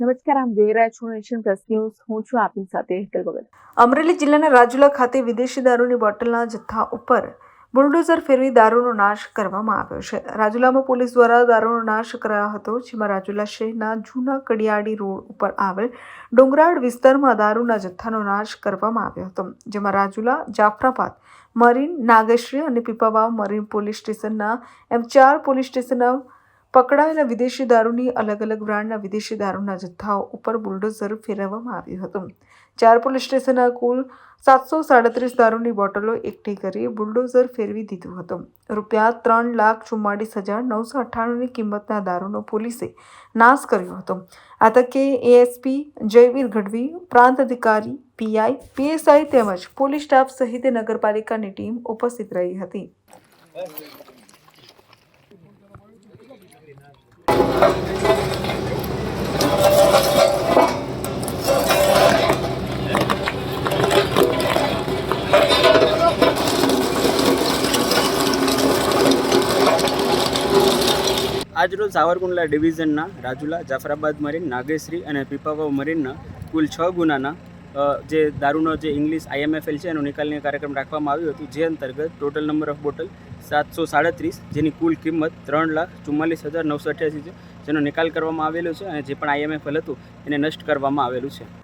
નમસ્કાર, આમ જોઈ રહ્યા છો નેશન પ્લસ ન્યૂઝ. હું છું આપની સાથે હેતલ ભગત અમરેલી જિલ્લાના રાજુલા ખાતે વિદેશી દારૂની બોટલના જથ્થા ઉપર બુલડોઝર ફેરવી દારૂનો નાશ કરવામાં આવ્યો છે. રાજુલામાં પોલીસ દ્વારા દારૂનો નાશ કરાયો હતો, જેમાં રાજુલા શહેરના જૂના કડિયાળી રોડ ઉપર આવેલ ડુંગરાળ વિસ્તારમાં દારૂના જથ્થાનો નાશ કરવામાં આવ્યો હતો, જેમાં રાજુલા, જાફરાબાદ, મરીન નાગેશ્રી અને પીપાવાવ મરીન પોલીસ સ્ટેશનના એમ ચાર પોલીસ સ્ટેશનના પકડાયેલા વિદેશી દારૂની અલગ અલગ બ્રાન્ડના વિદેશી દારૂના જથ્થાઓ ઉપર બુલડોઝર ફેરવવામાં આવ્યું હતું. ચાર પોલીસ સ્ટેશનના કુલ સાતસો સાડત્રીસ દારૂની બોટલો એકઠી કરી બુલડોઝર ફેરવી દીધું હતું. રૂપિયા ત્રણ લાખ ચુમ્માળીસ હજાર નવસો અઠ્ઠાણુંની કિંમતના દારૂનો પોલીસે નાશ કર્યો હતો. આ તકે એએસપી જયવીર ગઢવી, પ્રાંત અધિકારી પીઆઈ, પીએસઆઈ તેમજ પોલીસ સ્ટાફ સહિત નગરપાલિકાની ટીમ ઉપસ્થિત રહી હતી. આજરોજ સાવરકુંડલા ડિવિઝનના રાજુલા, જાફરાબાદ મરીન, નાગેશ્રી અને પીપાવાવ મરીનના કુલ છ ગુનાના જે દારૂનો જે ઇંગ્લિશ આઈએમએફએલ છે એનો નિકાલની કાર્યક્રમ રાખવામાં આવ્યો હતો. જે અંતર્ગત ટોટલ નંબર ઓફ બોટલ સાતસો સાડત્રીસ, જેની કુલ કિંમત ત્રણ લાખ ચુમ્માલીસ હજાર નવસો અઠ્યાસી છે, જેનો નિકાલ કરવામાં આવેલો છે અને જે પણ આઈએમએફએલ હતું એને નષ્ટ કરવામાં આવેલું છે.